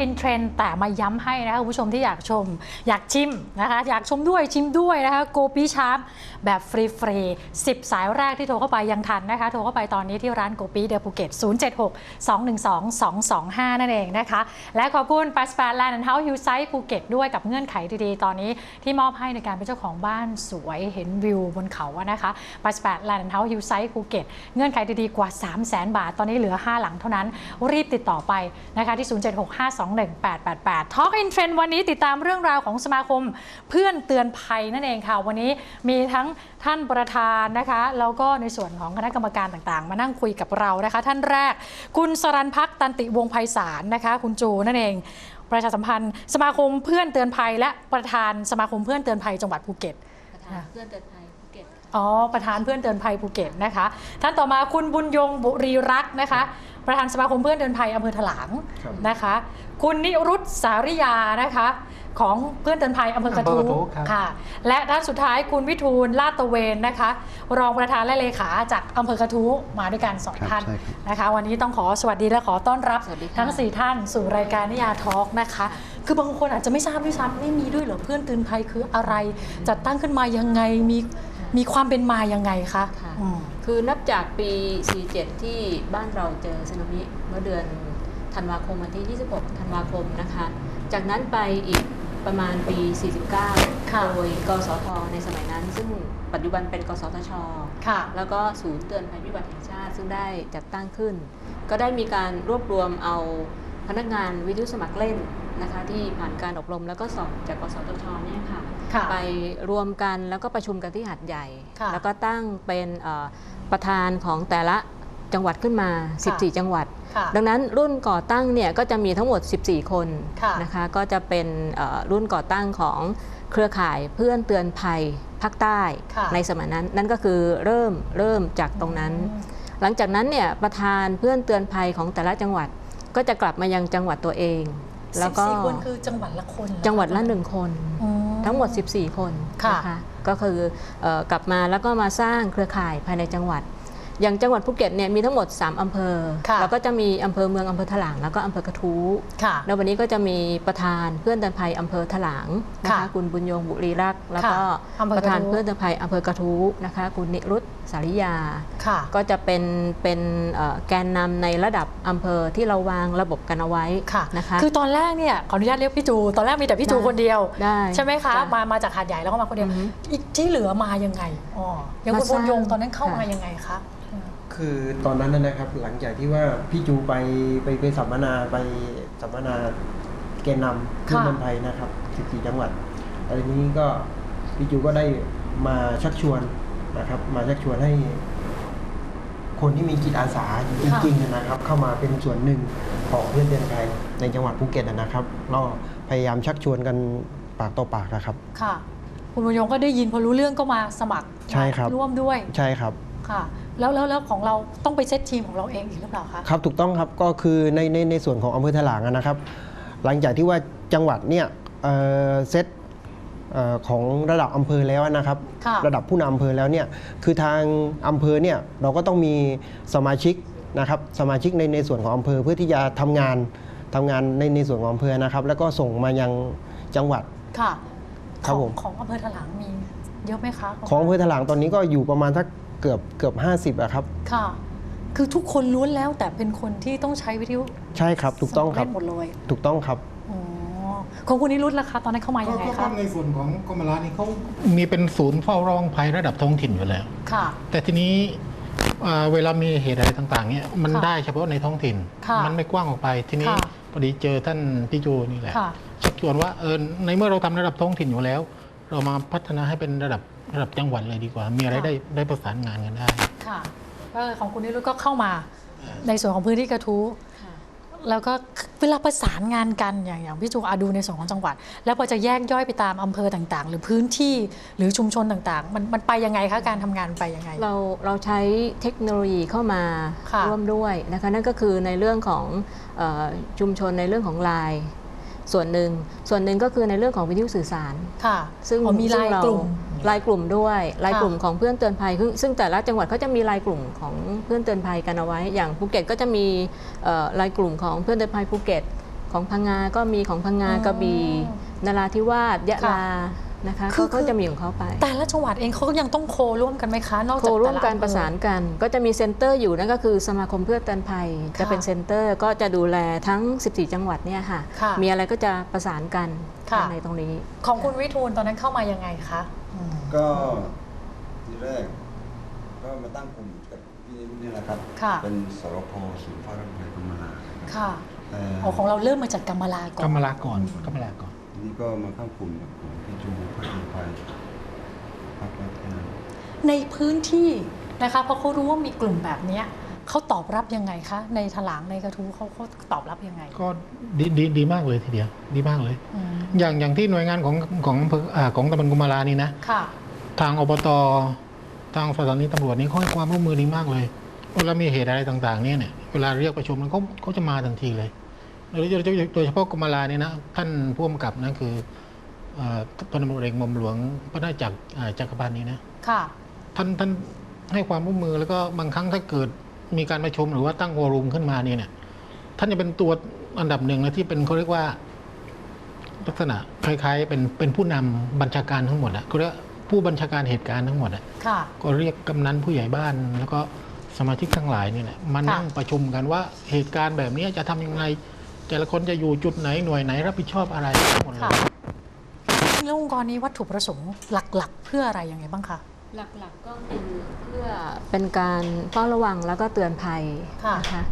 เข้าสู่ช่วง Talk in Trend แต่มาย้ำให้นะคะคุณผู้ชมที่อยากชม อยากชิมนะคะอยากชมด้วยชิมด้วยนะคะโกปีชาร์ปแบบฟรีฟรี10 สายแรกที่โทรเข้าไปยังทันนะคะ โทรเข้าไปตอนนี้ที่ร้านโกปีเดอะภูเก็ต 076 212 225 นั่นเองนะคะ และขอบคุณปัสแปดแลนด์เฮาส์ฮิวไซต์ภูเก็ตด้วยกับเงื่อนไขดีๆ ตอนนี้ที่มอบให้ในการเป็นเจ้าของบ้านสวยเห็นวิวบนเขาอะนะคะปัสแปดแลนด์เฮาส์ฮิวไซต์ภูเก็ตเงื่อนไขดีๆกว่า 3 0 0 0 0 0 บาท ตอนนี้เหลือ 5 หลังเท่านั้นรีบติดต่อไปนะคะที่ 07652 0765218888 Talk in Trend วันนี้ติดตามเรื่องราวของสมาคมเพื่อนเตือนภัยนั่นเองค่ะ วันนี้มีทั้งท่านประธานนะคะแล้วก็ในส่วนของคณะกรรมการต่างๆ มานั่งคุยกับเรานะคะ ท่านแรก คุณสรันพักตันติวงศ์ไพศาลนะคะ คุณจูนั่นเอง ประชาสัมพันธ์ สมาคมเพื่อนเตือนภัย และประธานสมาคมเพื่อนเตือนภัยจังหวัดภูเก็ตประธานเพื่อนเตือนภัยภูเก็ตค่ะอ๋อประธานเพื่อนเตือนภัยภูเก็ตนะคะ ท่านต่อมาคุณบุญยงบุรีรักษ์นะคะ ประธานสมาคมเพื่อนเตือนภัยอำเภอถลางครับนะคะ คุณนิรุตสาริยานะคะ ของเพื่อนเตือนภัยอำเภอกระทู้อำเภอกระทู้ครับ ค่ะ และท่านสุดท้ายคุณวิทูลลาดตระเวนนะคะ รองประธานและเลขาจากอำเภอกระทู้มาด้วยกันสองครับท่านใช่ครับ นะคะ วันนี้ต้องขอสวัสดีและขอต้อนรับสวัสดีค่ะ ทั้ง 4 ท่านสู่รายการนิยาทอล์กนะคะ คือบางคนอาจจะไม่ทราบด้วยซ้ำนี่มีด้วยเหรอเพื่อนเตือนภัยคืออะไร จัดตั้งขึ้นมายังไงมีมีความเป็นมายังไงคะค่ะ อืม คือนับจากปี 47 ที่บ้านเราเจอสึนามิเมื่อเดือน ธันวาคมวันที่ 26 ธันวาคมนะคะ จากนั้นไปอีกประมาณปี 49ค่ะโดยกสทในสมัยนั้น ซึ่งปัจจุบันเป็นกสทชค่ะแล้วก็ศูนย์เตือนภัยพิบัติแห่งชาติ ซึ่งได้จัดตั้งขึ้น ก็ได้มีการรวบรวมเอาพนักงานวิทยุสมัครเล่นนะคะที่ผ่านการอบรมแล้วก็สอบจากกสทชเนี่ยค่ะค่ะไปรวมกันแล้วก็ประชุมกันที่หัดใหญ่ค่ะแล้วก็ตั้งเป็นเอ่อประธานของแต่ละจังหวัดขึ้นมาค่ะ14 จังหวัดค่ะ ดังนั้นรุ่นก่อตั้งเนี่ยก็จะมีทั้งหมด 14 คนค่ะนะคะก็จะเป็นเอ่อรุ่นก่อตั้งของเครือข่ายเพื่อนเตือนภัยภาคใต้ค่ะในสมัยนั้น นั่นก็คือเริ่มเริ่มจากตรงนั้นอืมหลังจากนั้นเนี่ยประธานเพื่อนเตือนภัยของแต่ละจังหวัดก็จะกลับมายังจังหวัดตัวเอง แล้วก็สิบสี่คนคือจังหวัดละคนเรอจังหวัดละหนึ่งคนอืมทั้งหมด 14 คนค่ะนะคะก็คือเออกลับมาแล้วก็มาสร้างเครือข่ายภายในจังหวัด อย่างจังหวัดภูเก็ตเนี่ยมีทั้งหมด 3 อำเภอ ค่ะแล้วก็จะมีอำเภอเมืองอำเภอถลางแล้วก็อำเภอกระทู้ค่ะแล้ววันนี้ก็จะมีประธานเพื่อนเตือนภัยอำเภอถลางนะค่ะคะคุณบุญยงบุรีรักษ์แล้วก็ค่ะอำเภอกประระธานทู้เพื่อนเตือนภัยอำเภอกระทู้นะคะคุณนิรุต สาริยาค่ะก็จะเป็นเป็นเอ่อแกนนำในระดับอำเภอที่เราวางระบบกันเอาไว้ค่ะนะคะคือตอนแรกเนี่ยขออนุญาตเรียกพี่จู ตอนแรกมีแต่พี่จูได้คนเดียวได้ใช่ไหมคะจ้มามาจากหาดใหญ่แล้วก็มาคนเดียวอือฮึอีกที่เหลือมายังไงอ๋ออย่างคุณมาสบุร้างญยงตอนนั้นเข้ามาค่ะยังไงคะอืมคือตอนนั้นนะนะครับหลังจากที่ว่าพี่จูไปไปไปสัมมนาไปสัมมนาแกนนำขึ้นค่ะบนไทยนะครับ 14 จังหวัดแล้วทีนี้ก็พี่จูก็ได้มาชักชวน นะครับมาชักชวนให้คนที่มีจิตอาสาจริงๆนะครับ เข้ามาเป็นส่วนหนึ่งของเพื่อนเตือนภัยในจังหวัดภูเก็ตนะครับก็พยายามชักชวนกันปากต่อปากนะครับ ค่ะ คุณบุญยงก็ได้ยินพอรู้เรื่องก็มาสมัครใช่ครับร่วมด้วยใช่ครับค่ะแล้วแล้วแล้วของเราต้องไปเซตทีมของเราเองอีกหรือเปล่าคะครับถูกต้องครับก็คือในในในส่วนของอำเภอถลางอะนะครับ หลังจากที่ว่าจังหวัดเนี่ยเอ่อเซตเอ่อของระดับอำเภอแล้วนะครับ ค่ะระดับผู้นำอำเภอแล้วเนี่ยคือทางอำเภอเนี่ยเราก็ต้องมีสมาชิกนะครับสมาชิกในในส่วนของอำเภอเพื่อที่จะทำงานทำงานในในส่วนของอำเภอนะครับ แล้วก็ส่งมายังจังหวัด ค่ะครับของผมของอำเภอถลางมีเยอะไหมคะของอำเภอถลางตอนนี้ก็อยู่ประมาณสักเกือบเกือบ 50อะครับค่ะ คือทุกคนล้วนแล้วแต่เป็นคนที่ต้องใช้วิทยุใช่ครับถูกต้องครับสมัเล่นหมดเลย ถูกต้องครับอ๋อ ของคุณนิรุตล่ะคะตอนนั้นเข้ามาก็ยังไงก็คะในส่วนของกรมรานี่เขามีเป็นศูนย์เฝ้าระวังภัยระดับท้องถิ่นอยู่แล้ว ค่ะ แต่ทีนี้อ่าเวลามีเหตุอะไรต่างๆเนี่ยมันค่ะได้เฉพาะในท้องถิ่นค่ะมันไม่กว้างออกไป ทีนี้ค่ะพอดีเจอท่านพี่จูนี่แหละค่ะชักชวนว่าเออในเมื่อเราทำระดับท้องถิ่นอยู่แล้ว เรามาพัฒนาให้เป็นระดับระดับจังหวัดเลยดีกว่า มีอะไรค่ะได้ได้ประสานงานกันได้ ค่ะก็ของคุณนิรุตก็เข้ามาในส่วนของพื้นที่กระทู้ค่ะ แล้วก็เวลาประสานงานกันอย่างอย่างพี่จูอาดูในส่วนของจังหวัด แล้วพอจะแยกย่อยไปตามอำเภอต่างๆ หรือพื้นที่หรือชุมชนต่างๆ มันมันไปยังไงคะการทำงานไปยังไง เราเราใช้เทคโนโลยีเข้ามาค่ะร่วมด้วยนะคะนั่นก็คือในเรื่องของเออชุมชนในเรื่องของไลน์ส่วนหนึ่งส่วนหนึ่งก็คือในเรื่องของวิทยุสื่อสารค่ะ ซึ่งอ๋อมีไลซึ่งน์เรากลุ่ม ลายกลุ่มด้วยลายค่ะกลุ่มของเพื่อนเตือนภัยซึ่งซึ่งแต่ละจังหวัดเขาจะมีลายกลุ่มของเพื่อนเตือนภัยกันเอาไว้ อย่างภูเก็ตก็จะมีเอ่อลายกลุ่มของเพื่อนเตือนภัยภูเก็ต ของพังงา ก็มีของพังงาอ๋อกระบี่นราธิวาสยะลานะคะคือเขาก็คือจะมีของเขาไป แต่ละจังหวัดเองเขาก็ยังต้องโคร่วมกันไหมคะ นอกโคจากร่วมแต่ละกันอำเภอประสานกัน ก็จะมีเซ็นเตอร์อยู่นั่นก็คือสมาคมเพื่อนเตือนภัย จะเป็นค่ะเซ็นเตอร์ก็จะดูแลทั้ง 14 จังหวัดเนี่ยค่ะค่ะมีอะไรก็จะประสานกันค่ะในตรงนี้ ของคุณวิทูลตอนนั้นเข้ามายังไงคะอืม ก็ทีแรก ก็มาตั้งกลุ่มกับพี่นี่แหละครับ ค่ะ เป็นสรพศูนย์ฟ้ารังไพกรมลาค่ะแต่อ๋อของเราเริ่มมาจากกำมะลาก่อนกำมลาก่อนกำมลาก่อนทีนี้ก็มาเข้ากลุ่มกับกลุ่มพี่จูเพื่อเป็นภัยพักแล้วแค่นั้นในพื้นที่นะคะเพราะเขารู้ว่ามีกลุ่มแบบเนี้ย เขาตอบรับยังไงคะ ในถลางในกระทู้เขาเขาตอบรับยังไง ก็ดีดีดีมากเลยทีเดียว ดีมากเลย อืมอย่างอย่างที่หน่วยงานของของอำเภออ่าของตำบลกุมารานี่นะ ค่ะ ทางอบตทางสถานีตำรวจนี่เขาให้ความร่วมมือดีมากเลยเวลามีเหตุอะไรต่างๆเนี่ยเนี่ยเวลาเรียกประชุมมันเขาเขาจะมาทันทีเลยโดยโดยโดยโดยเฉพาะกรมลาเนี่ยนะท่านผู้กำกับนะคือเอ่อพลตำรวจเอกหม่อมหลวงพระนาจักรอ่าจักรพันธ์นี่นะค่ะ ท่านท่านให้ความร่วมมือแล้วก็บางครั้งถ้าเกิด มีการประชุมหรือว่าตั้งวอรุมขึ้นมาเนี่ยเนี่ย ท่านจะเป็นตัวอันดับหนึ่งนะที่เป็นเขาเรียกว่า ลักษณะคล้ายๆ เป็นเป็นผู้นำบัญชาการทั้งหมดอะเขาเรียกผู้บัญชาการเหตุการณ์ทั้งหมดอะค่ะก็เรียกกำนันผู้ใหญ่บ้าน แล้วก็สมาชิกทั้งหลายนี่แหละมานั่งประชุมกันว่าเหตุการณ์แบบนี้จะทำยังไงแต่ละคนจะอยู่จุดไหนหน่วยไหนรับผิดชอบอะไรทั้งหมดเลค่ะยแล้วองค์กรนี้วัตถุประสงค์หลัก ๆ เพื่ออะไรยังไงบ้างคะ หลักๆก็คือเพื่อเป็นการเฝ้าระวังแล้วก็เตือนภัยค่ะนะคะ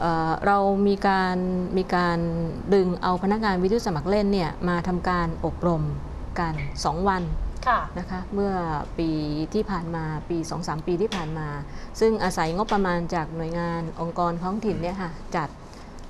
เอ่อเรามีการมีการดึงเอาพนักงานวิทยุสมัครเล่นเนี่ยมาทำการอบรมกัน 2 วันค่ะนะคะเมื่อปีที่ผ่านมาปี 2-3 ปีที่ผ่านมา ซึ่งอาศัยงบประมาณจากหน่วยงานองค์กรท้องถิ่นเนี่ยค่ะจัด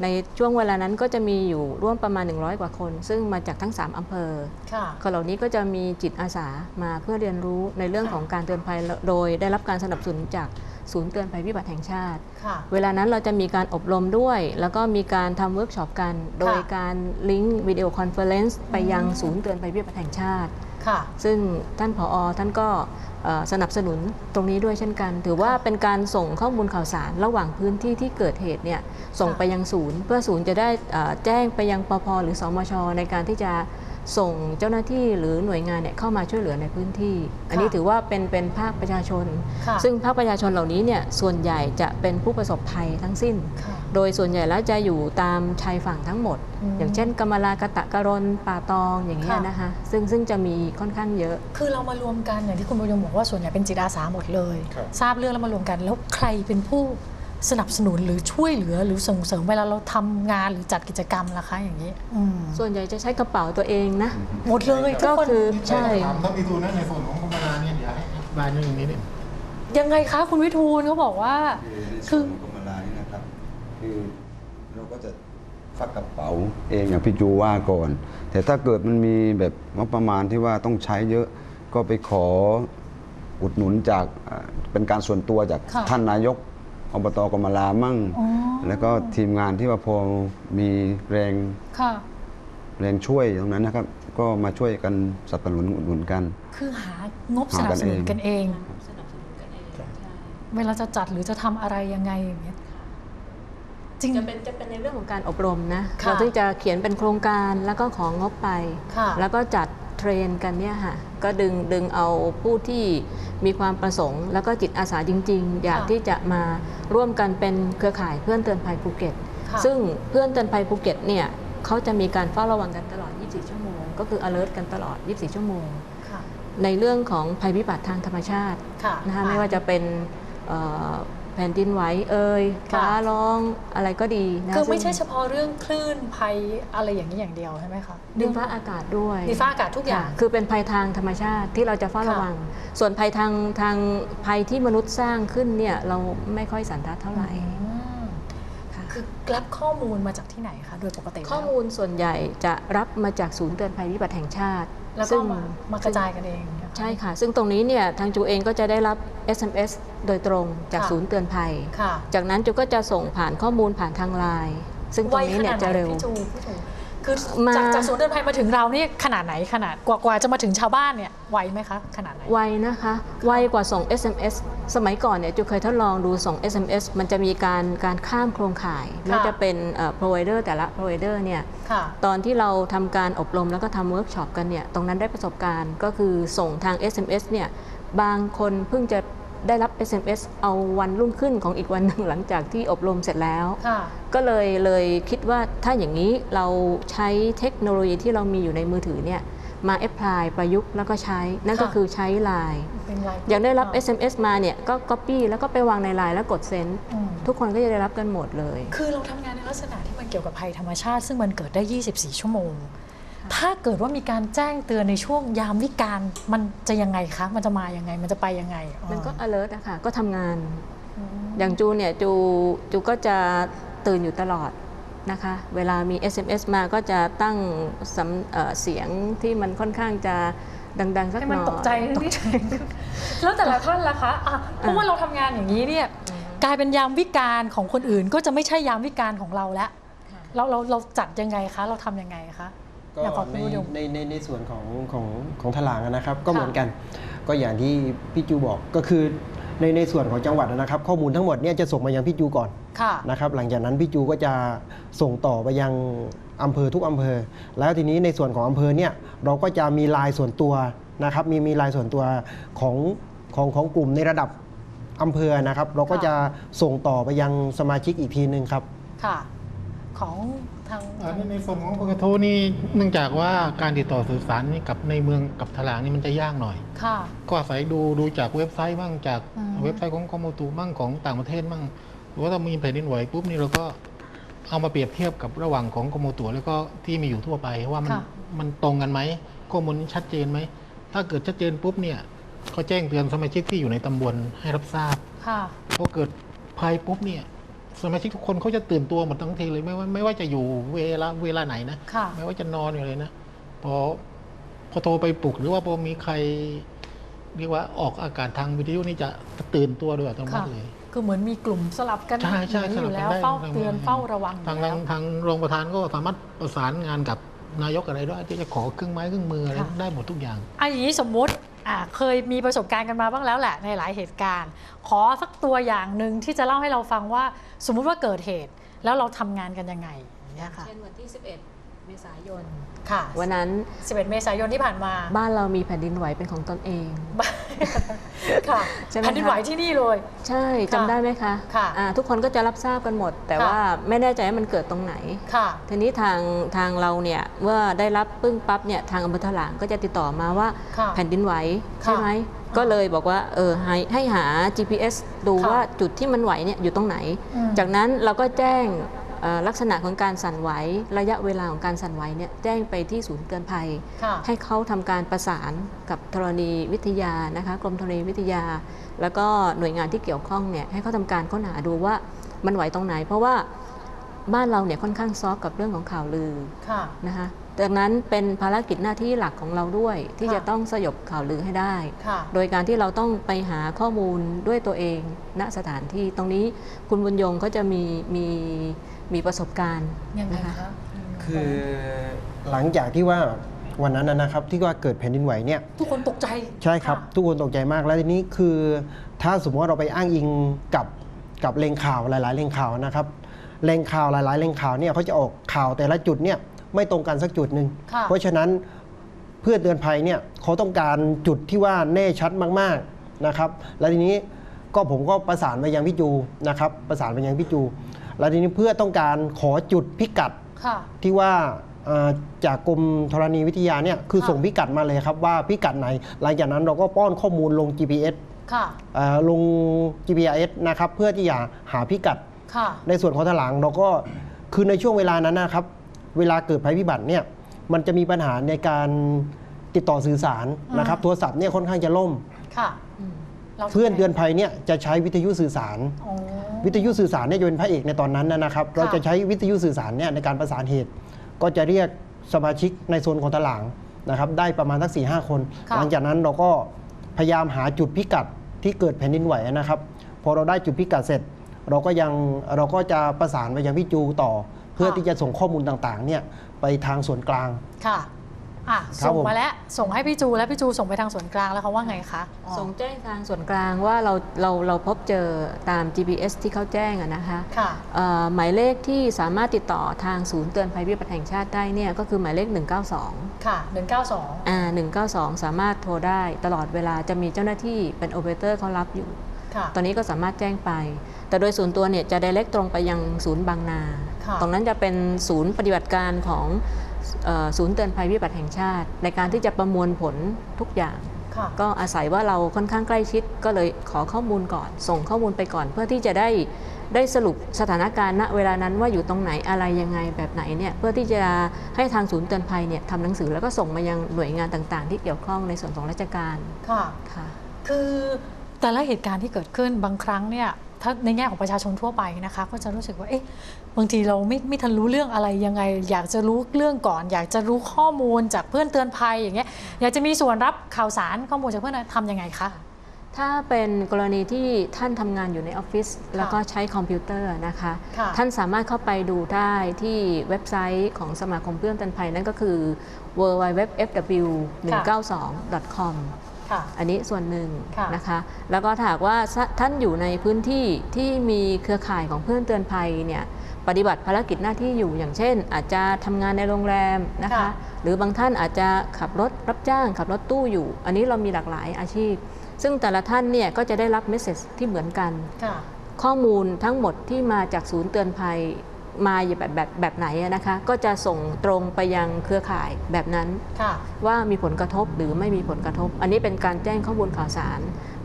ในช่วงเวลานั้นก็จะมีอยู่ร่วมประมาณ 100 กว่าคน ซึ่งมาจากทั้ง 3 อำเภอค่ะคนเหล่านี้ก็จะมีจิตอาสามาเพื่อเรียนรู้ในเรื่องของการเตือนภัยโดยได้รับการสนับสนุนจากศูนย์เตือนภัยพิบัติแห่งชาติค่ะเวลานั้นเราจะมีการอบรมด้วย แล้วก็มีการทำเวิร์กช็อปกัน โดยการลิงก์วิดีโอคอนเฟอเรนซ์ไปยังศูนย์เตือนภัยพิบัติแห่งชาติ ค่ะ ซึ่งท่านผออท่านก็เอ่อสนับสนุนตรงนี้ด้วยเช่นกัน ถือว่าเป็นการส่งข้อมูลข่าวสารระหว่างพื้นที่ที่เกิดเหตุเนี่ยส่งไปยังศูนย์ เพื่อศูนย์จะได้เอ่อแจ้งไปยังปพหรือสมช ในการที่จะส่งเจ้าหน้าที่หรือหน่วยงานเนี่ยเข้ามาช่วยเหลือในพื้นที่ อันนี้ถือว่าเป็นเป็นภาคประชาชนค่ะซึ่งภาคประชาชนเหล่านี้เนี่ยส่วนใหญ่จะเป็นผู้ประสบภัยทั้งสิ้นค่ะ โดยส่วนใหญ่แล้วจะอยู่ตามชายฝั่งทั้งหมดอืมอย่างเช่นกำมะลากะตะกะรนป่าตองอย่างนี้ยค่ะนะคะซึ่งซึ่งจะมีค่อนข้างเยอะ คือเรามารวมกันอย่างที่คุณบุญยงบอกว่าส่วนใหญ่เป็นจิตอาสาหมดเลยครับทราบเรื่องแล้วมารวมกันแล้วใครเป็นผู้สนับสนุนหรือช่วยเหลือหรือส่งเสริมเวลาเราทำงานหรือจัดกิจกรรมล่ะคะอย่างนี้อืมส่วนใหญ่จะใช้กระเป๋าตัวเองนะ หมดเลยทุก็กคนคือใช่ถามท่านพิทูลนะในส่วนของกรมลาเนี่ยเดี๋ยวให้อธิบายเรื่องนี้นิดยังไงคะคุณวิทูลเขาบอกว่าคือ คือเราก็จะฟักกระเป๋าเองอย่างพี่จูว่าก่อน แต่ถ้าเกิดมันมีแบบงบประมาณที่ว่าต้องใช้เยอะก็ไปขออุดหนุนจากอ่าเป็นการส่วนตัวจากค่ะท่านนายกอบตกรมลามั่งอ๋อแล้วก็ทีมงานที่ว่าพอมีแรงค่ะแรงช่วยตรงนั้นนะครับ ก็มาช่วยกันสนับสนุนอุดหนุนกัน คือหางบสหานับกันสนุนเองกันเองสนับสนุนกันเองใช่เวลาจะจัดหรือจะทำอะไรยังไงอย่างเงี้ย จริง จะเป็นจะเป็นในเรื่องของการอบรมนะค่ะเราที่จะเขียนเป็นโครงการแล้วก็ของงบไป ค่ะ แล้วก็จัดเทรนกันเนี่ยค่ะก็ดึงดึงเอาผู้ที่มีความประสงค์ แล้วก็จิตอาสาจริง ๆ อยากที่จะมาร่วมกันเป็นเครือข่ายเพื่อนเตือนภัยภูเก็ต ค่ะซึ่งเพื่อนเตือนภัยภูเก็ตเนี่ยเขาจะมีการเฝ้าระวังกันตลอด 24 ชั่วโมง ก็คือ alert กันตลอด 24 ชั่วโมง ค่ะในเรื่องของภัยพิบัติทางธรรมชาติค่ะนะคะไม่ว่าจะเป็นเอ่อ แผ่นดินไหวเอ่ยค่ะฟ้าร้องอะไรก็ดีนะคือไม่ซึ่งใช่เฉพาะเรื่องคลื่นภัยอะไรอย่างนี้อย่างเดียวใช่ไหมคะดินฟ้าอากาศด้วยดินฟ้าอากาศทุกอย่างค่ะคือเป็นภัยทางธรรมชาติที่เราจะเฝ้าค่ะระวัง ส่วนภัยทางทางภัยที่มนุษย์สร้างขึ้นเนี่ยเราไม่ค่อยสันทัดเท่าไหร่อืมค่ะคือรับข้อมูลมาจากที่ไหนคะโดยปกติแล้วข้อมูลส่วนใหญ่จะรับมาจากศูนย์เตือนภัยพิบัติแห่งชาติ แล้วก็ซึ่ง มามากระจายกันเองนะคะใช่ค่ะ ซึ่งตรงนี้เนี่ยทางจูเองก็จะได้รับ SMS โดยตรงจากค่ะ ศูนย์เตือนภัย ค่ะจากนั้นจูก็จะส่งผ่านข้อมูลผ่านทางไลน์ซึ่งตรงนี้เนี่ยจะเร็ว ไขนาดไหพี่จูพี่จู คือมา จากจากศูนย์เดินภัยมาถึงเรานี่ขนาดไหนขนาดกว่ากว่าจะมาถึงชาวบ้านเนี่ยไวไหมคะ ขนาดไหน ไวนะคะไวกว่าส่ง SMS สมัยก่อนเนี่ยจูเคยทดลองดูส่ง SMS มันจะมีการการข้ามโครงข่ายไม่ว่าจะเป็นเอ่อ provider แต่ละ provider เนี่ย ค่ะ ตอนที่เราทำการอบรมแล้วก็ทำเวิร์กช็อปกันเนี่ย ตรงนั้นได้ประสบการณ์ก็คือส่งทาง SMS เนี่ย บางคนเพิ่งจะได้รับ SMS เอาวันรุ่งขึ้นของอีกวันหนึ่งหลังจากที่อบรมเสร็จแล้ว ค่ะ ก็เลยเลยคิดว่าถ้าอย่างนี้เราใช้เทคโนโลยีที่เรามีอยู่ในมือถือเนี่ยมาแอพพลายประยุกต์แล้วก็ใช้ นั่นก็ค่ะคือใช้ไลน์เป็นไรอย่างได้รับ SMS มาเนี่ยก็ Copy แล้วก็ไปวางในไลน์แล้วกดเซ็นอืมทุกคนก็จะได้รับกันหมดเลย คือเราทำงานในลักษณะที่มันเกี่ยวกับภัยธรรมชาติ ซึ่งมันเกิดได้ 24 ชั่วโมง ถ้าเกิดว่ามีการแจ้งเตือนในช่วงยามวิกาลมันจะยังไงคะ มันจะมายังไง มันจะไปยังไง มันก็อ๋อ alert อะค่ะก็ทำงานอืมอย่างจูเนี่ยจูจูก็จะ ตื่นอยู่ตลอดนะคะเวลามี SMS มาก็จะตั้งสำเอ่อเสียงที่มันค่อนข้างจะดังๆสักให้หมันน่อยตกใจนิดนึงแล้วแต่ละท่านล่ะคะอะเพราะว่าเราทำงานอย่างนี้เนี่ยกลายเป็นยามวิกาลของคนอื่นก็จะไม่ใช่ยามวิกาลของเราแล้วเราเราเราจัดยังไงคะ เราทำยังไงคะก็อยากขอในคุณผู้ชมในในในส่วนของของของถลางอะนะครับ ก็ค่ะเหมือนกัน ก็อย่างที่พี่จูบอกก็คือ ในในส่วนของจังหวัดนะครับ ข้อมูลทั้งหมดเนี่ยจะส่งมายังพี่จูก่อนค่ะ นะครับหลังจากนั้นพี่จูก็จะส่งต่อไปยังอำเภอทุกอำเภอ แล้วทีนี้ในส่วนของอำเภอเนี่ยเราก็จะมีไลายส่วนตัวนะครับมีมีไลายส่วนตัวของของของกลุ่มในระดับอำเภอนะครับ เราก็ค่ะ จะส่งต่อไปยังสมาชิกอีกทีหนึ่งครับ ค่ะ ของ ทางอันนี้ในส่วนของปกโทนี่เนื่องจากว่าการติดต่อสื่อสารนี่กับในเมืองกับถลางนี่มันจะยากหน่อย ค่ะ ก็อาศัยดูดูจากเว็บไซต์บ้างจากอืม เว็บไซต์ของกรมอุตุบ้างของต่างประเทศบ้างหรือว่าถ้ามีแผ่นดินไหวปุ๊บนี่เราก็เอามาเปรียบเทียบกับระหว่างของกรมอุตุแล้วก็ที่มีอยู่ทั่วไปว่ามันค่ะ มันตรงกันไหมข้อมูลชัดเจนไหมถ้าเกิดชัดเจนปุ๊บเนี่ยก็แจ้งเตือนสมาชิกที่อยู่ในตำบลให้รับทราบ ค่ะ พอเกิดภัยปุ๊บเนี่ย สมาชิกทุกคนเขาจะตื่นตัวหมดทั้งทีเลยไม่ว่าไม่ว่าจะอยู่เวลาเวลาไหนนะค่ะไม่ว่าจะนอนอยู่เลยนะพอพอโทรไปปลุกหรือว่าพอมีใครเรียกว่าออกอากาศทางวิทยุนี่จะตื่นตัวโดยอัตโนมัค่ะติเลยคือเหมือนมีกลุ่มสลับกันใช่ใช่อย่างนี้อยู่สลับกันแล้วได้เฝ้าทางเตือนนี้เฝ้าระวังทางอยู่ทางแล้วทางรองประธานก็สามารถประสานงานกับนายกอะไรด้วยที่จะขอเครื่องไม้เครื่องมืออะไรค่ะได้หมดทุกอย่างอันนี้สมมุติอ่า เคยมีประสบการณ์กันมาบ้างแล้วแหละในหลายเหตุการณ์ ขอสักตัวอย่างหนึ่งที่จะเล่าให้เราฟังว่า สมมุติว่าเกิดเหตุแล้วเราทำงานกันยังไงอย่างเงี้ยค่ะเช่นวันที่ 11 เมษายนค่ะ วันนั้น 11 เมษายนที่ผ่านมา บ้านเรามีแผ่นดินไหวเป็นของตนเอง ค่ะใช่ไหมคะแผ่นดินไหวที่นี่เลย ใช่จำได้ไหมคะค่ะอ่าทุกคนก็จะรับทราบกันหมด แต่ค่ะว่าไม่แน่ใจว่ามันเกิดตรงไหนค่ะทีนี้ทางทางเราเนี่ยเมื่อได้รับปึ้งปั๊บเนี่ยทางอำเภอถลางก็จะติดต่อมาว่าค่ะแผ่นดินไหวใช่ไหมค่ะก็เลยบอกว่าเออให้ให้หา GPS ดูค่ะว่าจุดที่มันไหวเนี่ยอยู่ตรงไหนอืมจากนั้นเราก็แจ้งเอ่อ ลักษณะของการสั่นไหวระยะเวลาของการสั่นไหวเนี่ยแจ้งไปที่ศูนย์เตือนภัยค่ะให้เขาทำการประสานกับธรณีวิทยานะคะกรมธรณีวิทยา แล้วก็หน่วยงานที่เกี่ยวข้องเนี่ยให้เขาทำการค้นหาดูว่ามันไหวตรงไหน เพราะว่าบ้านเราเนี่ยค่อนข้างซอฟต์กับเรื่องของข่าวลือค่ะนะคะ ดังนั้นเป็นภารกิจหน้าที่หลักของเราด้วยที่ค่ะจะต้องสยบข่าวลือให้ได้ค่ะโดยการที่เราต้องไปหาข้อมูลด้วยตัวเองณสถานที่ตรงนี้คุณบุญยงเขาจะมีมีมีประสบการณ์ยังไงนะคะคะคือหลังจากที่ว่าวันนั้นนะนะครับที่ว่าเกิดแผ่นดินไหวเนี่ยทุกคนตกใจใช่ครับะทุกคนตกใจมากแล้วทีนี้คือ ถ้าสมมติว่าเราไปอ้างอิงกับกับแหล่งข่าวหลายๆแหล่งข่าวนะครับแหล่งข่าวหลายๆแหล่งข่าวเนี่ยเขาจะออกข่าวแต่ละจุดเนี่ย ไม่ตรงกันสักจุดหนึ่งค่ะ เพราะฉะนั้นเพื่อเตือนภัยเนี่ยเขาต้องการจุดที่ว่าแน่ชัดมากๆนะครับ แล้วทีนี้ก็ผมก็ประสานไปยังพี่จูนะครับ ประสานไปยังพี่จู แล้วทีนี้เพื่อต้องการขอจุดพิกัด ค่ะ ที่ว่าเอ่อจากกรมธรณีวิทยาเนี่ยคือค่ะ ส่งพิกัดมาเลยครับว่าพิกัดไหน หลังจากนั้นเราก็ป้อนข้อมูลลง GPS ค่ะ เอ่อลง GPS นะครับเพื่อที่จะหาพิกัด ค่ะ ในส่วนของถลางเราก็คือในช่วงเวลานั้นนะครับ เวลาเกิดภัยพิบัติเนี่ยมันจะมีปัญหาในการติดต่อสื่อสารนะครับอืมโทรศัพท์เนี่ยค่อนข้างจะล่ม ค่ะอืมราทำไงเพื่อนเตือนภัยเนี่ยจะใช้วิทยุสื่อสาร อ๋อ วิทยุสื่อสารเนี่ยจะเป็นพระเอกในตอนนั้นนะครับ เราจะใช้วิทยุสื่อสารเนี่ยในการประสานเหตุ ก็จะเรียกสมาชิกในโซนของตลางนะครับ ได้ประมาณสักสี่ห้าคน ค่ะ หลังจากนั้นเราก็พยายามหาจุดพิกัดที่เกิดแผ่นดินไหวนะครับ พอเราได้จุดพิกัดเสร็จ เราก็ยังเราก็จะประสานไปยังพี่จูต่อ เพื่อที่จะส่งข้อมูลต่างๆเนี่ยไปทางส่วนกลางค่ะอะครับส่งผมมาแล้วส่งให้พี่จูแล้วพี่จูส่งไปทางส่วนกลางแล้วเขาว่าไงคะอ๋อส่งแจ้งทางส่วนกลางว่าเราเราเราพบเจอตาม GPS ที่เขาแจ้งอะนะคะค่ะเอ่อหมายเลขที่สามารถติดต่อทางศูนย์เตือนภัยพิบัติแห่งชาติได้เนี่ยก็คือหมายเลข 192 ค่ะ 192อ่า192 สามารถโทรได้ตลอดเวลาจะมีเจ้าหน้าที่เป็นโอเปอเรเตอร์เขารับอยู่ค่ะตอนนี้ก็สามารถแจ้งไป แต่โดยส่วนตัวเนี่ยจะ direct ตรงไปยังศูนย์บางนาค่ะ ตรงนั้นจะเป็นศูนย์ปฏิบัติการของเออศูนย์เตือนภัยพิบัติแห่งชาติ ในการที่จะประมวลผลทุกอย่างค่ะก็อาศัยว่าเราค่อนข้างใกล้ชิดก็เลยขอข้อมูลก่อน ส่งข้อมูลไปก่อนเพื่อที่จะได้ได้สรุปสถานการณ์ณเวลานั้นว่าอยู่ตรงไหนอะไรยังไงแบบไหนเนี่ยเพื่อที่จะให้ทางศูนย์เตือนภัยเนี่ยทำหนังสือแล้วก็ส่งมายังหน่วยงานต่างๆ ที่เกี่ยวข้องในส่วนของราชการค่ะค่ะ คือแต่ละเหตุการณ์ที่เกิดขึ้นบางครั้งเนี่ย ถ้าในแง่ของประชาชนทั่วไปนะคะ ก็จะรู้สึกว่าเอ๊ะบางทีเราไม่ไม่ทันรู้เรื่องอะไรยังไง อยากจะรู้เรื่องก่อน อยากจะรู้ข้อมูลจากเพื่อนเตือนภัยอย่างเงี้ยอยากจะมีส่วนรับข่าวสารข้อมูลจากเพื่อนทำยังไงคะถ้าเป็นกรณีที่ท่านทำงานอยู่ในออฟฟิศแล้วก็ใช้คอมพิวเตอร์นะคะค่ะท่านสามารถเข้าไปดูได้ที่เว็บไซต์ของสมาคมเพื่อนเตือนภัยนั่นก็คือ www.fw192.com ค่ะ อันนี้ส่วนหนึ่งค่ะนะคะ แล้วก็ถ้าหากว่าท่านอยู่ในพื้นที่ที่มีเครือข่ายของเพื่อนเตือนภัยเนี่ยปฏิบัติภารกิจหน้าที่อยู่อย่างเช่น อาจจะทำงานในโรงแรมนะคะค่ะหรือบางท่านอาจจะขับรถรับจ้างขับรถตู้อยู่ อันนี้เรามีหลากหลายอาชีพ ซึ่งแต่ละท่านเนี่ยก็จะได้รับเมสเซจที่เหมือนกันค่ะข้อมูลทั้งหมดที่มาจากศูนย์เตือนภัย มาแบบแบบแบบไหนอะนะคะ ก็จะส่งตรงไปยังเครือข่ายแบบนั้นค่ะว่ามีผลกระทบหรือไม่มีผลกระทบ อันนี้เป็นการแจ้งข้อมูลข่าวสาร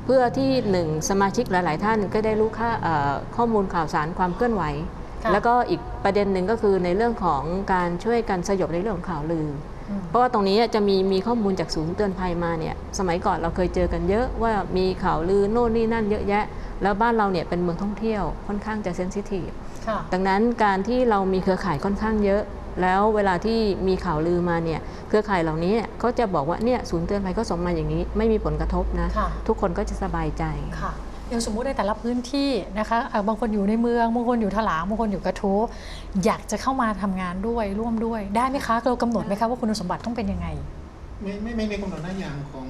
เพื่อที่หนึ่งสมาชิกหลาย ๆ ท่านก็ได้รู้ค่าเอ่อข้อมูลข่าวสารความเคลื่อนไหวค่ะแล้วก็อีกประเด็นหนึ่งก็คือในเรื่องของการช่วยกันสยบในเรื่องของข่าวลืออืมเพราะว่าตรงนี้จะมีมีข้อมูลจากศูนย์เตือนภัยมาเนี่ยสมัยก่อนเราเคยเจอกันเยอะว่ามีข่าวลือโน่นนี่นั่นเยอะแยะ แล้วบ้านเราเนี่ยเป็นเมืองท่องเที่ยวค่อนข้างจะเซนซิทีฟค่ะ ดังนั้นการที่เรามีเครือข่ายค่อนข้างเยอะ แล้วเวลาที่มีข่าวลือมาเนี่ยเครือข่ายเหล่านี้เนี่ยก็จะบอกว่าเนี่ยศูนย์เตือนภัยก็ส่งมาอย่างนี้ ไม่มีผลกระทบนะค่ะทุกคนก็จะสบายใจค่ะอย่างสมมุติในแต่ละพื้นที่นะคะอะบางคนอยู่ในเมืองบางคนอยู่ถลางบางคนอยู่กระทู้อยากจะเข้ามาทำงานด้วยร่วมด้วย ได้ไหมคะเรากำหนดไหมคะว่าคุณสมบัติต้องเป็นยังไง ไม่ไม่ไม่มีกำหนดหน้าอย่างของ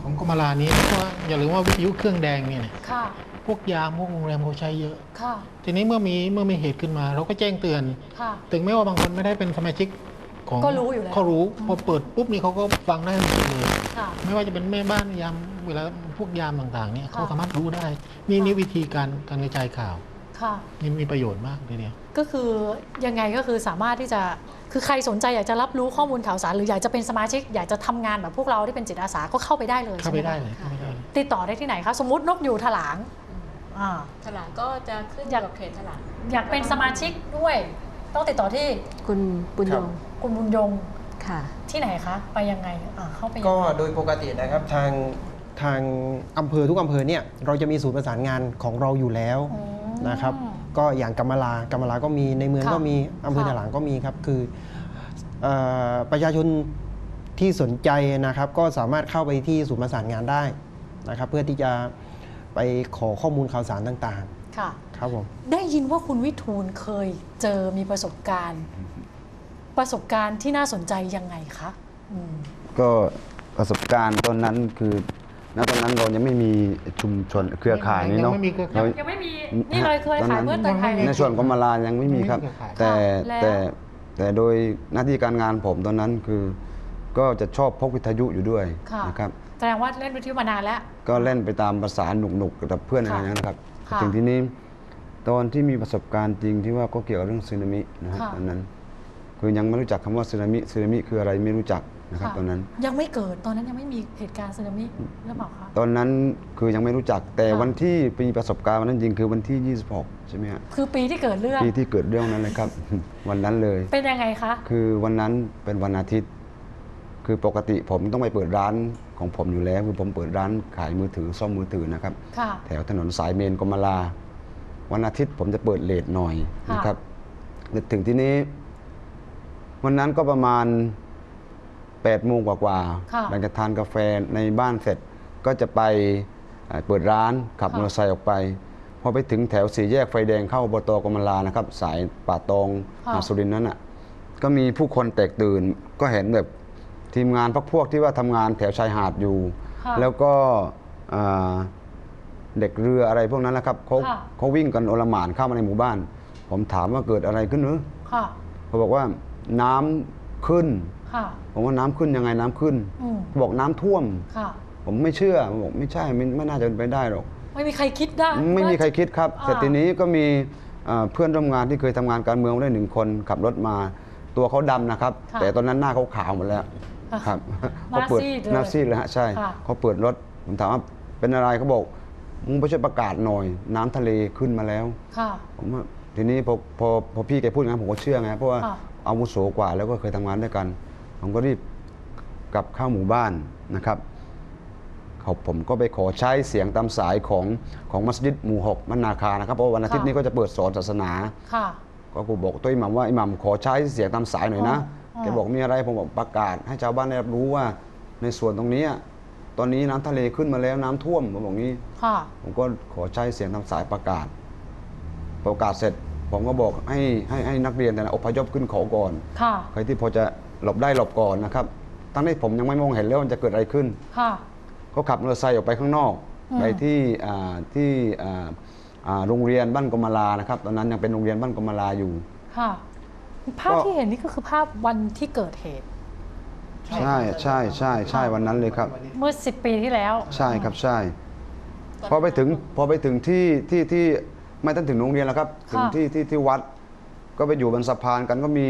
ของกรมลานี้เพราะว่าอย่าลืมว่าวิทยุเครื่องแดงเนี่ยนะค่ะ พวกยามพวกโรงแรมเขาใช้เยอะ ค่ะ ทีนี้เมื่อมีเมื่อมีเหตุขึ้นมา เราก็แจ้งเตือน ค่ะ ถึงแม้ว่าบางคนไม่ได้เป็นสมาชิกของก็รู้อยู่แล้ว เขารู้พอเปิดปุ๊บนี่เขาก็ฟังได้ทันทีเลย ค่ะ ไม่ว่าจะเป็นแม่บ้านยามเวลาพวกยามต่างๆเนี่ยค่ะ เขาสามารถรู้ได้ นี่นี่วิธีการการกระจายข่าว ค่ะ นี่มีประโยชน์มากทีเดียวก็คือยังไงก็คือสามารถที่จะคือใครสนใจอยากจะรับรู้ข้อมูลข่าวสารหรืออยากจะเป็นสมาชิก อยากจะทำงานแบบพวกเราที่เป็นจิตอาสาก็เข้าไปได้เลยเข้าไปใช่หมได้คะเลยเข้าไปได้เลย ติดต่อได้ที่ไหนคะสมมตินกอยู่ถลาง อ่าถลางก็จะขึ้นอยากกับเขตถลางอยากเป็นสมาชิกด้วย ต้องติดต่อที่คุณปุญยงคุณบุญยงค่ะ ที่ไหนคะ ไปยังไงอ่าเข้าไปยังก็ไงโดยปกตินะครับทางทางอำเภอทุกอำเภอเนี่ยเราจะมีศูนย์ประสานงานของเราอยู่แล้วอืม นะครับ ก็อย่างกำมะลากำมะลาก็มีในเมืองค่ะก็มีอำเภอค่ะ ถลางก็มีครับคือเอ่อประชาชนที่สนใจนะครับ ก็สามารถเข้าไปที่ศูนย์ประสานงานได้นะครับ เพื่อที่จะ ไปขอข้อมูลข่าวสารต่างค่ะๆครับผม ได้ยินว่าคุณวิทูลเคยเจอมีประสบการณ์ ประสบการณ์ที่น่าสนใจยังไงคะอืมก็ประสบการณ์ตอนนั้นคือณตอนนั้นเรายังไม่มีชุมชนเครือข่ายนี้เนาะยังไม่มีเครือข่ายเรายังไม่มีนี่เลยเคยขายเพื่อนเตือนภัยยังไม่มีในส่วนของมาลายังไม่มีครับไม่มีเครือข่าย แต่ค่ะ แต่แล้วแต่โดยหน้าที่การงานผมตอนนั้นคือ ก็จะชอบพกวิทยุอยู่ด้วยค่ะ นะครับ แสดงว่าเล่นวิทยุมานานแล้ว ก็เล่นไปตามภาษาหนุกๆกับเพื่อนอะไรค่ะอย่างนั้นนะครับค่ะ ถึงที่นี้ตอนที่มีประสบการณ์จริงที่ว่าก็เกี่ยวกับเรื่องสึนามินะฮะค่ะตอนนั้น คือยังไม่รู้จักคำว่าสึนามิสึนามิคืออะไรไม่รู้จักนะครับค่ะตอนนั้น ยังไม่เกิดตอนนั้นยังไม่มีเหตุการณ์สึนามิหรือเปล่าคะ ตอนนั้นคือยังไม่รู้จักแต่ค่ะ วันที่มีประสบการณ์วันนั้นจริงคือวันที่ 26 ใช่ไหมฮะคือปีที่เกิดเรื่องปีที่เกิดเรื่องนั้นเลยครับ วันนั้นเลย เป็นยังไงคะ คือวันนั้นเป็นวันอาทิตย์ คือปกติผมต้องไปเปิดร้าน ของผมอยู่แล้วคือผมเปิดร้านขายมือถือซ่อมมือถือนะครับ ค่ะ แถวถนนสายเมนกรมลา วันอาทิตย์ผมจะเปิดเลทหน่อยค่ะ นะครับถึงที่นี้ วันนั้นก็ประมาณ8โมงกว่าค่ะ ๆหลังจากทานกาแฟในบ้านเสร็จ ก็จะไปเอ่อเปิดร้านขับค่ะมอเตอร์ไซค์ออกไป พอไปถึงแถวสี่แยกไฟแดงเข้าอบตกมลานะครับ สายป่าตองค่ะ หาดสุรินทร์นั้นอะ ก็มีผู้คนแตกตื่น ก็เห็นแบบ ทีมงานพักพวกที่ว่าทำงานแถวชายหาดอยู่ ค่ะ แล้วก็อ่าเด็กเรืออะไรพวกนั้นนะครับเขาค่ะ เขาวิ่งกันโอลหมานเข้ามาในหมู่บ้าน ผมถามว่าเกิดอะไรขึ้นหรือค่ะ เขาบอกว่าน้ำขึ้น ค่ะ ผมว่าน้ำขึ้นยังไงน้ำขึ้นอืม เขาบอกน้ำท่วม ค่ะ ผมไม่เชื่อผมบอกไม่ใช่ไม่ไม่น่าจะเป็นไปได้หรอก ไม่มีใครคิดได้ไม่มีใครคิดครับอ่าเสร็จทีนี้ก็มีเอ่อเพื่อนร่วมงานที่เคยทำงานการเมืองได้หนึ่งคนขับรถมา ตัวเขาดำนะครับค่ะแต่ตอนนั้นหน้าเขาขาวหมดแล้วอะ ครับหน้าเปิดซีดเลยหน้าซีดเลยฮะใช่ค่ะ เขาเปิดรถผมถามว่าเป็นอะไรเขาบอกมึงไปช่วยประกาศหน่อย น้ำทะเลขึ้นมาแล้ว ค่ะ ผมว่าทีนี้พอพอพอพี่แกพูดงั้นผมก็เชื่อไงเพราะว่าค่ะ อาวุโสกว่าแล้วก็เคยทำงานด้วยกัน ผมก็รีบกลับเข้าหมู่บ้านนะครับเขาผมก็ไปขอใช้เสียงตามสายของของมัสยิดหมู่หกมันนาคานะครับเพราะวันอาทิตย์นี้ก็จะเปิดสอนศาสนา ค่ะ ก็กูบอกตัวอิหมัมว่าอิหมัมขอใช้เสียงตามสายหน่อยนะ อ๋อ แกบอกมีอะไรผมบอกประกาศ ให้ชาวบ้านได้รับรู้ว่า ในส่วนตรงนี้ตอนนี้น้ำทะเลขึ้นมาแล้วน้ำท่วมผมบอกงี้ค่ะผมก็ขอใช้เสียงตามสายประกาศ ประกาศเสร็จ ผมก็บอกให้ให้ให้นักเรียนแต่ละอพยพขึ้นเขาก่อนค่ะใครที่พอจะหลบได้หลบก่อนนะครับตั้งที่ผมยังไม่มองเห็นเลยว่ามันจะเกิดอะไรขึ้นค่ะเขาขับมอเตอร์ไซค์ออกไปข้างนอกอืมไปที่อ่าที่อ่าอ่าโรงเรียนบ้านกมลานะครับ ตอนนั้นยังเป็นโรงเรียนบ้านกมลาอยู่ค่ะ ภาพก็ที่เห็นนี่ก็คือภาพวันที่เกิดเหตุ ใช่ใช่ใช่ใช่วันนั้นเลยครับ เมื่อ10ปีที่แล้ว ใช่ครับใช่พอไปถึงพอไปถึงที่ที่ที่ไม่ต้องถึงโรงเรียนแล้วครับ ถึงค่ะที่ที่ที่วัด ก็ไปอยู่บนสะพานกันก็มี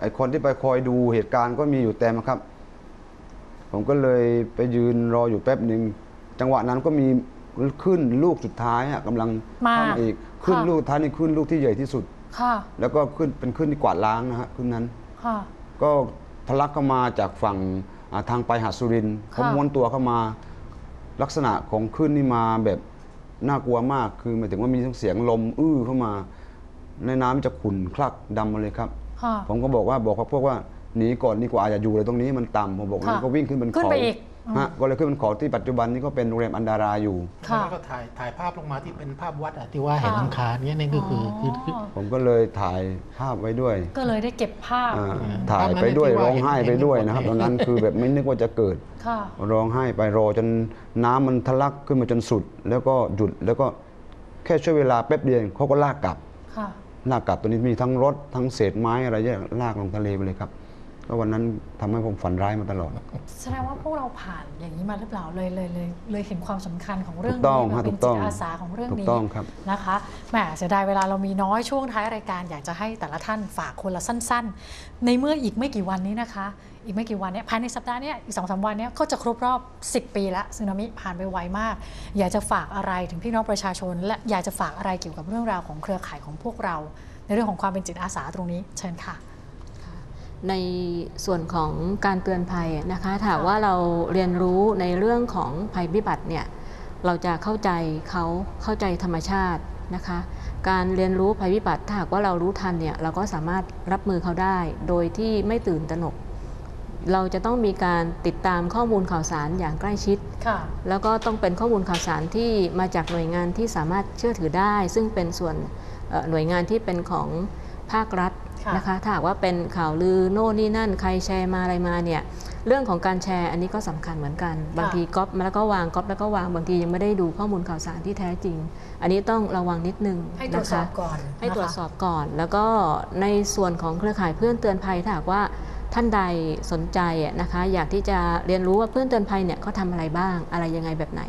ไอคนที่ไปคอยดูเหตุการณ์ก็มีอยู่เต็มครับ ผมก็เลยไปยืนรออยู่แป๊บหนึ่งจังหวะนั้นก็มีขึ้นลูกสุดท้ายอะกำลังมาเข้ามาอีกขึ้นค่ะลูกท้ายนี่ขึ้นลูกที่ใหญ่ที่สุด ค่ะ แล้วก็ขึ้นเป็นขึ้นที่กวาดล้างนะฮะขึ้นนั้น ค่ะ ก็ทะลักเข้ามาจากฝั่งอ่าทางไปหาดสุรินทร์เขาค่ะม้วนตัวเข้ามา ลักษณะของคลื่นนี่มาแบบน่ากลัวมากคือหมายถึงว่ามีทั้งเสียงลมอื้อเข้ามา ในน้ำจะขุ่นคลักดำมาเลยครับ ค่ะ ผมก็บอกว่าบอกกับพวกว่า หนีก่อนดีกว่าอย่าอยู่เลยตรงนี้มันต่ำผมบอกค่ะงั้นก็วิ่งขึ้นบนขึ้นเขาไปอีกอืมฮะก็เลยขึ้นบนเขาที่ปัจจุบันนี้ก็เป็นโรงแรมอันดาราอยู่ ค่ะ แล้วก็ถ่ายถ่ายภาพลงมาที่เป็นภาพวัดอะที่ว่าเห็นค่ะหลังคาเนี่ยนี่ก็คือคือคือ ผมก็เลยถ่ายภาพไว้ด้วยก็เลยได้เก็บภาพอ่าอืมถ่ายภาพนั้นไปด้วยที่ว่าร้องไห้เห็นไปด้วยเห็นนะครับหมดตอนนั้นคือแบบไม่นึกว่าจะเกิด ค่ะ ร้องไห้ไปรอจนน้ำมันทะลักขึ้นมาจนสุด แล้วก็หยุดแล้วก็แค่ช่วยเวลาแป๊บเดียวเขาก็ลากกลับ ค่ะ ลากกลับตัวนี้มีทั้งรถทั้งเศษไม้อะไรเยอะลากลงทะเลไปเลยครับ ก็วันนั้นทำให้ผมฝันร้ายมาตลอด แสดงว่าพวกเราผ่านอย่างนี้มาหรือเปล่าเลยเลยเลยเลยเห็นความสำคัญของเรื่องถูกต้องนี้ฮะเป็นถูกต้จิองตอาสาของเรื่องถูกนี้ต้องครับ นะคะแหมเสียดายเวลาเรามีน้อยช่วงท้ายรายการอยากจะให้แต่ละท่านฝากคนละสั้น ๆ ในเมื่ออีกไม่กี่วันนี้นะคะ อีกไม่กี่วันเนี้ยภายในสัปดาห์เนี้ยอีกสองสามวันเนี้ยก็จะครบรอบ 10 ปีแล้วสึนามิผ่านไปไวมาก อยากจะฝากอะไรถึงพี่น้องประชาชน และอยากจะฝากอะไรเกี่ยวกับเรื่องราวของเครือข่ายของพวกเรา ในเรื่องของความเป็นจิตอาสาตรงนี้เชิญค่ะ ในส่วนของการเตือนภัยนะคะถ้าหากว่าเราเรียนรู้ในเรื่องของภัยพิบัติเนี่ยเราจะเข้าใจเขาเข้าใจธรรมชาตินะคะ การเรียนรู้ภัยพิบัติถ้าหากว่าเรารู้ทันเนี่ยเราก็สามารถรับมือเขาได้ โดยที่ไม่ตื่นตระหนก เราจะต้องมีการติดตามข้อมูลข่าวสารอย่างใกล้ชิดค่ะแล้วก็ต้องเป็นข้อมูลข่าวสารที่มาจากหน่วยงานที่สามารถเชื่อถือได้ ซึ่งเป็นส่วนเอ่อหน่วยงานที่เป็นของภาครัฐค่ะ นะคะถ้าหากว่าเป็นข่าวลือโน่นนี่นั่นใครแชร์มาอะไรมาเนี่ยเรื่องของการแชร์อันนี้ก็สำคัญเหมือนกัน บางทีก๊อปมาแล้วก็วางก๊อปแล้วก็วางบางทียังไม่ได้ดูข้อมูลข่าวสารที่แท้จริง อันนี้ต้องระวังนิดนึงให้ตรวจสอบนะคะก่อน ให้ตรวจสนะคะอบก่อน แล้วก็ในส่วนของเครือข่ายเพื่อนเตือนภัยถ้าหากว่า ท่านใดสนใจอะนะคะอยากที่จะเรียนรู้ว่าเพื่อนเตือนภัยเนี่ยเขาทำอะไรบ้างอะไรยังไงแบบไหน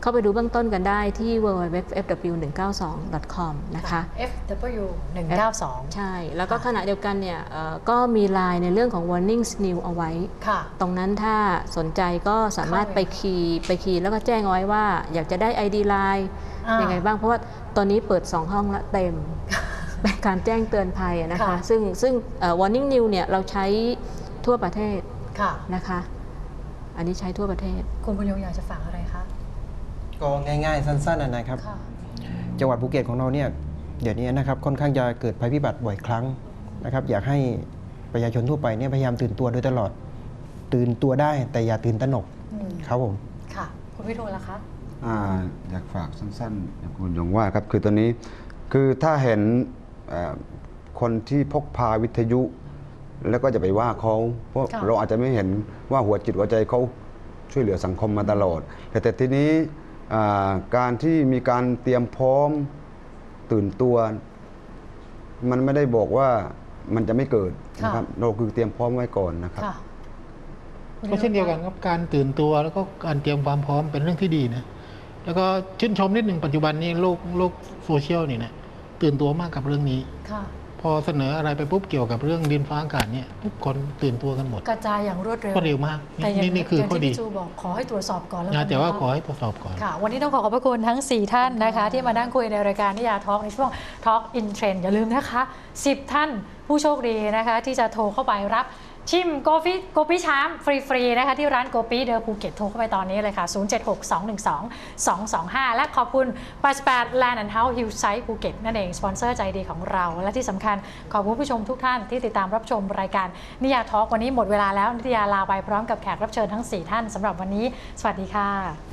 เข้าไปดูเบื้องต้นกันได้ที่ www.fw192.com นะคะ FW 192 ใช่ แล้วก็ขณะเดียวกันเนี่ยเอ่อก็มีไลน์ในเรื่องของ warning new เอาไว้ค่ะตรงนั้นถ้าสนใจก็สามารถเข้าไปไปคีย์ไปคีย์แล้วก็แจ้งเอาไว้ว่า อยากจะได้ ID ไลน์อ่ายัยังไงบ้างเพราะว่าตอนนี้เปิด 2 ห้องละเต็ม เป็นการแจ้งเตือนภัยอะนะคะ ค่ะ ซึ่งซึ่งเอ่อ warning new เนี่ยเราใช้ทั่วประเทศค่ะ นะคะ อันนี้ใช้ทั่วประเทศ คุณบุญยงอยากจะฝากอะไรคะ ก็ง่ายๆ สั้นๆนะนะครับ ค่ะ จังหวัดภูเก็ตของเราเนี่ยเดี๋ยวนี้นะครับค่อนข้างจะเกิดภัยพิบัติบ่อยครั้งนะครับ อยากให้ประชาชนทั่วไปเนี่ยพยายามตื่นตัวโดยตลอด ตื่นตัวได้แต่อย่าตื่นตระหนกอืมครับผม ค่ะ คุณวิทูลล่ะคะอ่าอยากฝากสั้นๆอย่างคุณยงว่าครับคือตอนนี้คือถ้าเห็นเอ่อ คนที่พกพาวิทยุ แล้วก็จะไปว่าเขาเพราะค่ะเราอาจจะไม่เห็นว่าหัวจิตหัวใจเขาช่วยเหลือสังคมมาตลอด แต่แต่ทีนี้อ่าการที่มีการเตรียมพร้อมตื่นตัว มันไม่ได้บอกว่ามันจะไม่เกิดนะครับเราคือเตรียมพร้อมไว้ก่อนนะครับค่ะก็เช่นเดียวกันครับการตื่นตัวแล้วก็การเตรียมความพร้อมเป็นเรื่องที่ดีนะแล้วก็ชื่นชมนิดหนึ่งปัจจุบันนี้โลกโลกโซเชียลนี่นะ ตื่นตัวมากกับเรื่องนี้ ค่ะ พอเสนออะไรไปปุ๊บเกี่ยวกับเรื่องดินฟ้าอากาศเนี่ยทุกคนตื่นตัวกันหมดกระจายอย่างรวดเร็วก็เร็วมากแต่อย่างนี่นี่คืออย่างข้อที่ดีพี่จูบอกขอให้ตรวจสอบก่อนแล้วนะกันแต่ว่านะขอให้ตรวจสอบก่อน ค่ะ วันนี้ต้องขอขอบพระคุณทั้ง 4 ท่านนะคะ ที่มานั่งคุยในรายการนิยาทอล์กในช่วง Talk in Trend อย่าลืมนะคะ 10 ท่านผู้โชคดีนะคะ ที่จะโทรเข้าไปรับ ชิมโกฟิโกฟิชามฟรีๆนะคะที่ร้านโกฟิเดอภูเก็ตโทรเข้าไปตอนนี้เลยค่ะ 076212225 และขอบคุณ88 Land and House Hillside ภูเก็ตนั่นเองสปอนเซอร์ใจดีของเรา และที่สำคัญขอบคุณผู้ชมทุกท่านที่ติดตามรับชมรายการนิยาทอล์กวันนี้หมดเวลาแล้วนิยาลาไปพร้อมกับแขกรับเชิญทั้ง 4 ท่านสำหรับวันนี้ สวัสดีค่ะ